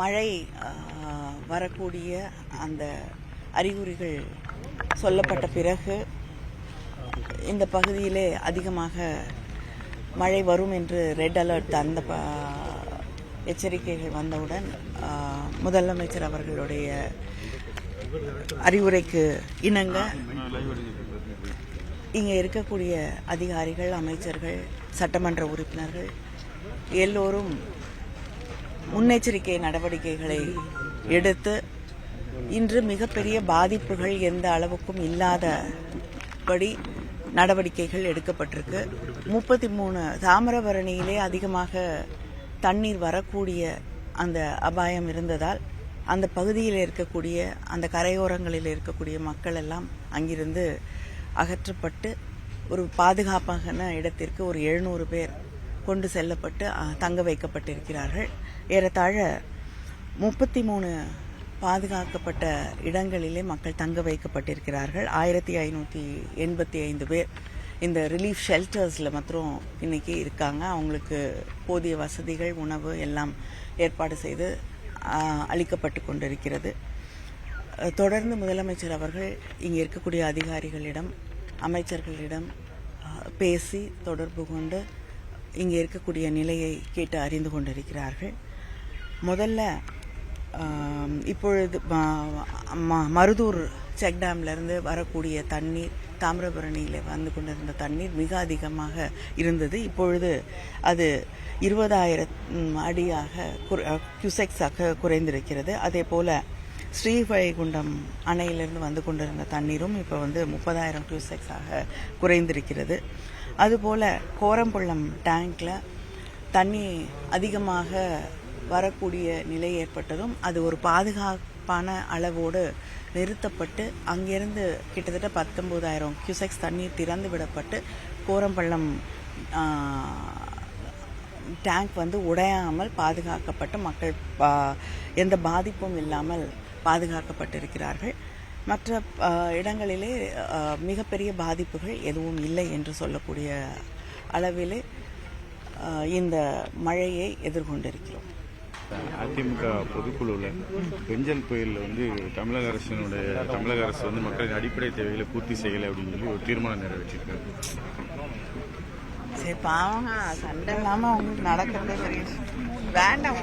மழை வரக்கூடிய அந்த அறிகுறிகள் சொல்லப்பட்ட பிறகு இந்த பகுதியிலே அதிகமாக மழை வரும் என்று ரெட் அலர்ட் அந்த ப- எச்சரிக்கைகள் வந்தவுடன் முதலமைச்சர் அவர்களுடைய அறிவுரைக்கு இணங்க இங்கே இருக்கக்கூடிய அதிகாரிகள் அமைச்சர்கள் சட்டமன்ற உறுப்பினர்கள் எல்லோரும் முன்னெச்சரிக்கை நடவடிக்கைகளை எடுத்து இன்று மிகப்பெரிய பாதிப்புகள் எந்த அளவுக்கும் இல்லாதபடி நடவடிக்கைகள் எடுக்கப்பட்டிருக்கு. முப்பத்தி மூணு தாமிரபரணியிலே அதிகமாக தண்ணீர் வரக்கூடிய அந்த அபாயம் இருந்ததால் அந்த பகுதியில் இருக்கக்கூடிய அந்த கரையோரங்களில் இருக்கக்கூடிய மக்கள் எல்லாம் அங்கிருந்து அகற்றப்பட்டு ஒரு பாதுகாப்பான இடத்திற்கு ஒரு எழுநூறு பேர் கொண்டு செல்லப்பட்டு தங்க வைக்கப்பட்டிருக்கிறார்கள். ஏறத்தாழ முப்பத்தி மூணு பாதுகாக்கப்பட்ட இடங்களிலே மக்கள் தங்க வைக்கப்பட்டிருக்கிறார்கள். ஆயிரத்தி ஐநூற்றி எண்பத்தி ஐந்து பேர் இந்த ரிலீஃப் ஷெல்டர்ஸில் மாத்திரம் இன்னைக்கு இருக்காங்க. அவங்களுக்கு போதிய வசதிகள் உணவு எல்லாம் ஏற்பாடு செய்து அளிக்கப்பட்டு கொண்டிருக்கிறது. தொடர்ந்து முதலமைச்சர் அவர்கள் இங்கே இருக்கக்கூடிய அதிகாரிகளிடம் அமைச்சர்களிடம் பேசி தொடர்பு கொண்டு இங்கே இருக்கக்கூடிய நிலையை கேட்டு அறிந்து கொண்டிருக்கிறார்கள். முதல்ல இப்பொழுது ம- மருதூர் செக் டேம்லேருந்து வரக்கூடிய தண்ணீர் தாமிரபரணியில் வந்து கொண்டிருந்த தண்ணீர் மிக அதிகமாக இருந்தது. இப்பொழுது அது இருபதாயிரம் அடியாக குசெக்ஸாக குறைந்திருக்கிறது. அதே போல் ஸ்ரீவைகுண்டம் அணையிலிருந்து வந்து கொண்டிருந்த தண்ணீரும் இப்போ வந்து முப்பதாயிரம் கியூசெக்ஸாக குறைந்திருக்கிறது. அதுபோல் கோரம்பள்ளம் டேங்க்கில் தண்ணி அதிகமாக வரக்கூடிய நிலை ஏற்பட்டதும் அது ஒரு பாதுகாப்பான அளவோடு நிறுத்தப்பட்டு அங்கிருந்து கிட்டத்தட்ட பத்தொம்போதாயிரம் கியூசெக்ஸ் தண்ணீர் திறந்து விடப்பட்டு கோரம்பள்ளம் டேங்க் வந்து உடையாமல் பாதுகாக்கப்பட்டு மக்கள் பா- எந்த பாதிப்பும் இல்லாமல் பாதுகாக்கப்பட்டிருக்கிறார்கள். மற்ற இடங்களிலே மிகப்பெரிய பாதிப்புகள் எதுவும் இல்லை என்று சொல்லக்கூடிய அளவிலே இந்த மழையை எதிர்கொண்டிருக்கிறோம். அதிமுக பொதுக்குழுவில் பெஞ்சல் புயலில் வந்து தமிழக அரசினுடைய தமிழக அரசு வந்து மக்களின் அடிப்படை தேவைகளை பூர்த்தி செய்யலை அப்படின்னு சொல்லி ஒரு தீர்மானம் நிறைவேற்றிருக்காரு சரி பாவங்க சண்டை இல்லாமல் அவங்களுக்கு நடக்கிறதே. வேண்டாம்